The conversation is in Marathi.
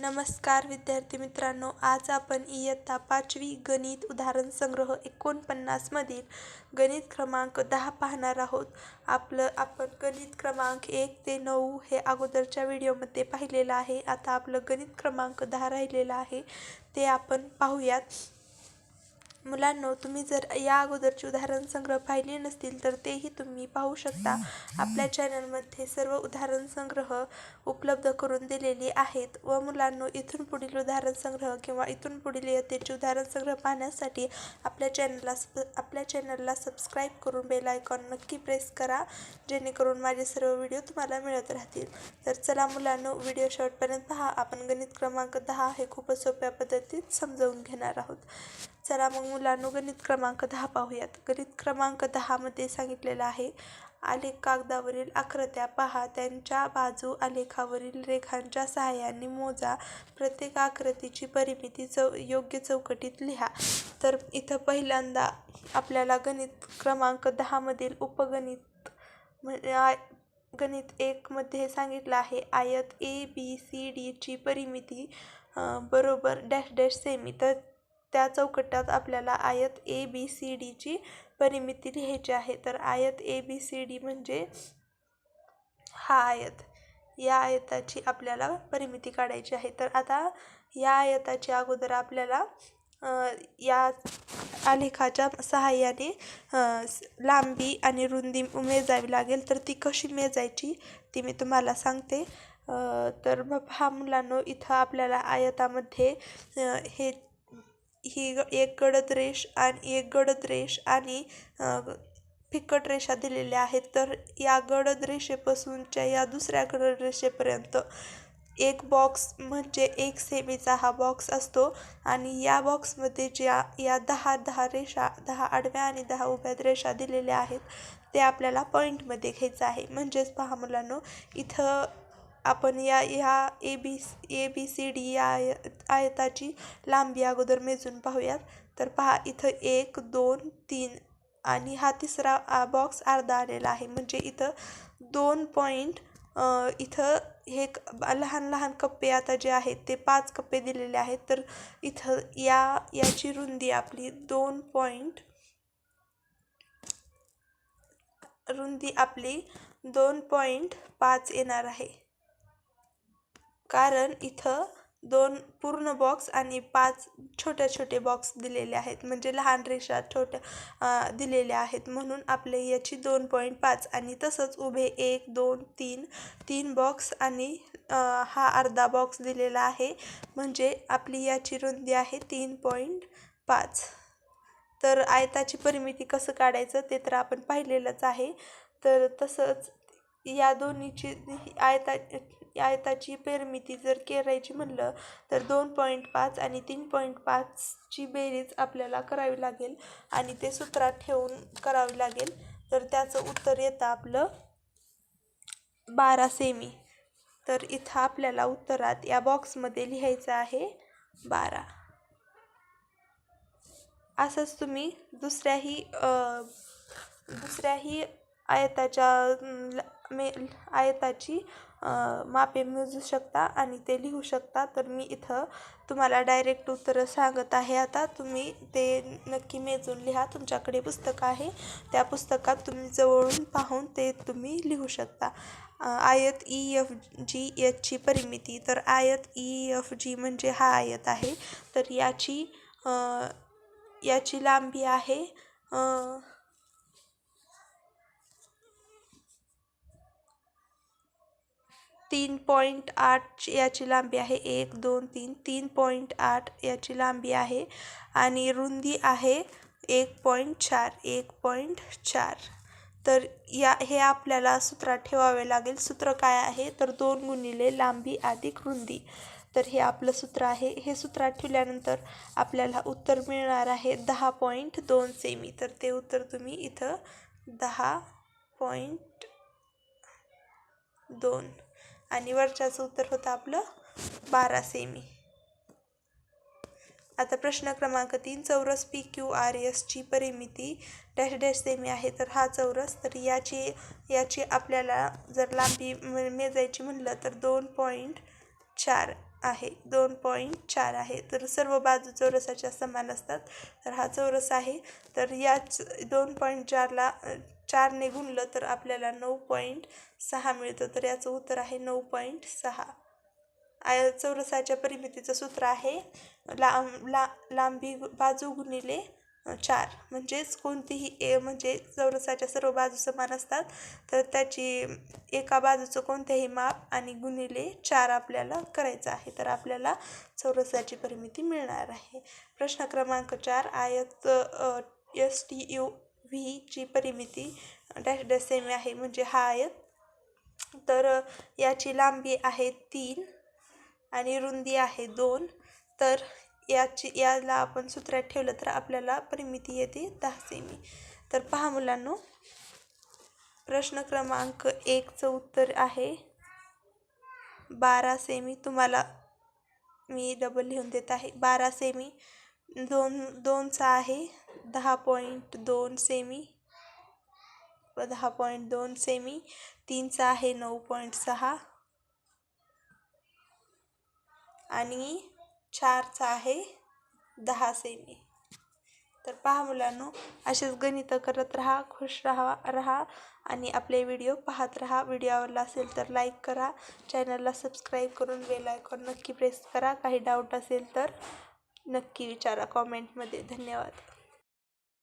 नमस्कार विद्यार्थी मित्रांनो. आज आपण इयत्ता पाचवी गणित उदाहरण संग्रह एकोणपन्नासमधील गणित क्रमांक दहा पाहणार आहोत. आपलं आपण गणित क्रमांक एक ते नऊ हे अगोदरच्या व्हिडिओमध्ये पाहिलेलं आहे. आता आपलं गणित क्रमांक दहा राहिलेलं आहे. ते आपण पाहूयात. मुलांनो तुम्ही जर या अगोदरचे उदाहरण संग्रह पाहिले नसतील तर तेही तुम्ही पाहू शकता. आपल्या चॅनलमध्ये सर्व उदाहरण संग्रह उपलब्ध करून दिलेले आहेत व मुलांनो इथून पुढील उदाहरण संग्रह किंवा इथून पुढील इयत्तेचे उदाहरण संग्रह पाहण्यासाठी आपल्या चॅनलला आपल्या चॅनलला सबस्क्राईब करून बेल आयकॉन नक्की प्रेस करा जेणेकरून माझे सर्व व्हिडिओ तुम्हाला मिळत राहतील. तर चला मुलांनो व्हिडिओ शेवटपर्यंत पहा. आपण गणित क्रमांक दहा हे खूपच सोप्या पद्धतीत समजावून घेणार आहोत. चला मग मुलांनो गणित क्रमांक दहा पाहूयात. गणित क्रमांक दहामध्ये सांगितलेलं आहे आलेख कागदावरील आकृत्या पहा. त्यांच्या बाजू आलेखावरील रेखांच्या सहाय्याने मोजा. प्रत्येक आकृतीची परिमिती चौ योग्य चौकटीत लिहा. तर इथं पहिल्यांदा आपल्याला गणित क्रमांक दहामधील उपगणित गणित एकमध्ये सांगितलं आहे. आयत ए बी सी डीची परिमिती बरोबर डॅश डॅश सेमी. तर त्या चौकटात आपल्याला आयत ए बी सी डीची परिमिती लिहायची आहे. तर आयत ए बी सी डी म्हणजे हा आयत. या आयताची आपल्याला परिमिती काढायची आहे. तर आता या आयताच्या अगोदर आपल्याला या आलेखाच्या सहाय्याने लांबी आणि रुंदी मेजावी लागेल. तर ती कशी मेजायची ती मी तुम्हाला सांगते. तर मग हा मुलांनो इथं आपल्याला आयतामध्ये हे ही एक गडद रेष आणि एक गडद रेष आणि फिकट रेषा दिलेल्या आहेत. तर या गडद रेषेपासूनच्या या दुसऱ्या गडद रेषेपर्यंत एक बॉक्स म्हणजे एक सेमीचा हा बॉक्स असतो आणि या बॉक्समध्ये ज्या या दहा दहा रेषा दहा आडव्या आणि दहा उभ्या रेषा दिलेल्या आहेत ते आपल्याला पॉईंटमध्ये घ्यायचं आहे. म्हणजेच पहा मुलांनो इथं आपण या ह्या A B A B C D या आयताची लांबी अगोदर मेजून पाहूयात. तर पहा इथं एक दोन तीन आणि हा तिसरा बॉक्स अर्धा आलेला आहे. म्हणजे इथं दोन पॉईंट इथं हे लहान लहान कप्पे आता जे आहेत ते पाच कप्पे दिलेले आहेत. तर इथं या याची रुंदी आपली दोन पॉईंट रुंदी आपली दोन पॉईंट पाच येणार आहे. कारण इथं दोन पूर्ण बॉक्स आणि पाच छोट्या छोटे बॉक्स दिलेले आहेत. म्हणजे लहान रेषा छोट्या दिलेल्या आहेत. म्हणून आपले याची दोन पॉईंट पाच आणि तसंच उभे एक दोन तीन तीन बॉक्स आणि हा अर्धा बॉक्स दिलेला आहे. म्हणजे आपली याची रुंदी आहे तीन पॉईंट पाच. तर आयताची परिमिती कसं काढायचं ते तर आपण पाहिलेलंच आहे. तर तसंच या दोन्हीची आयता आयताची परिमिती जर करायची म्हणलं तर दोन पॉईंट पाच आणि तीन पॉईंट पाचची बेरीज आपल्याला करावी लागेल आणि ते सूत्रात ठेवून करावी लागेल. तर त्याचं उत्तर येतं आपलं बारा सेमी. तर इथं आपल्याला उत्तरात या बॉक्समध्ये लिहायचं आहे बारा. असंच तुम्ही दुसऱ्याही दुसऱ्याही आयताच्या मे आयताची मापे मोजू शकता आणि ते लिहू शकता. तर मी इथं तुम्हाला डायरेक्ट उत्तरं सांगत आहे. आता तुम्ही ते नक्की मेजून लिहा. तुमच्याकडे पुस्तक आहे. त्या पुस्तकात तुम्ही जवळून पाहून ते तुम्ही लिहू शकता. आयत ई एफ जी एचची परिमिती. तर आयत ई एफ जी म्हणजे हा आयत आहे. तर याची याची लांबी आहे तीन पॉईंट आठ याची लांबी आहे. एक दोन तीन. तीन पॉईंट आठ याची लांबी आहे. आणि रुंदी आहे एक पॉईंट चार एक पॉईंट चार. तर या हे आपल्याला सूत्रात ठेवावे लागेल. सूत्र काय आहे? तर दोन गुणिले लांबी अधिक रुंदी. तर हे आपलं सूत्र आहे. हे सूत्रात ठेवल्यानंतर आपल्याला उत्तर मिळणार आहे दहा पॉईंट दोन सेमी. तर ते उत्तर तुम्ही इथं दहा पॉईंट दोन आणि वरच्याचं उत्तर होतं आपलं बारा सेमी आता प्रश्न क्रमांक तीन चौरस पी क्यू आर एसची परिमिती डॅश डॅश सेमी आहे तर हा चौरस तर याची याची आपल्याला जर लांबी मेजायची म्हणलं तर दोन पॉईंट चार. आहे. दोन पॉईंट चार आहे. तर सर्व बाजू चौरसाच्या समान असतात. तर हा चौरस आहे. तर याच दोन पॉईंट चारला चारने गुणलं तर आपल्याला नऊ पॉईंट सहा मिळतं. तर याचं उत्तर आहे नऊ पॉईंट सहा. आय चौरसाच्या परिमितीचं सूत्र आहे. लांब ला लांबी बाजू गुणिले चार. म्हणजेच कोणतीही ए म्हणजे चौरसाच्या सर्व बाजू समान असतात तर त्याची एका बाजूचं कोणतेही माप आणि गुणिले चार आपल्याला करायचं आहे तर आपल्याला चौरसाची परिमिती मिळणार आहे. प्रश्न क्रमांक चार आयत एस टी यू व्हीची परिमिती डॅश डॅश सेमी आहे म्हणजे हा आयत. तर याची लांबी आहे तीन आणि रुंदी आहे दोन. तर याची याला आपण सूत्रात ठेवलं तर आपल्याला परिमिती येते दहा सेमी तर पहा मुलांनो प्रश्न क्रमांक एकचं उत्तर आहे. बारा सेमी तुम्हाला मी डबल लिहून देत आहे. बारा सेमी दोन दोनचा आहे. दहा पॉईंट दोन सेमी दहा पॉईंट दोन सेमी तीनचा आहे नऊ पॉईंट सहा. आणि चारचा आहे दहा सेमी तर पहा मुलांनो असेच गणितं करत राहा खुश राहा राहा आणि आपले व्हिडिओ पाहत राहा. व्हिडिओ आवडला असेल तर लाईक करा. चॅनलला सबस्क्राईब करून बेल आयकॉन नक्की प्रेस करा. काही डाऊट असेल तर नक्की विचारा कॉमेंटमध्ये धन्यवाद.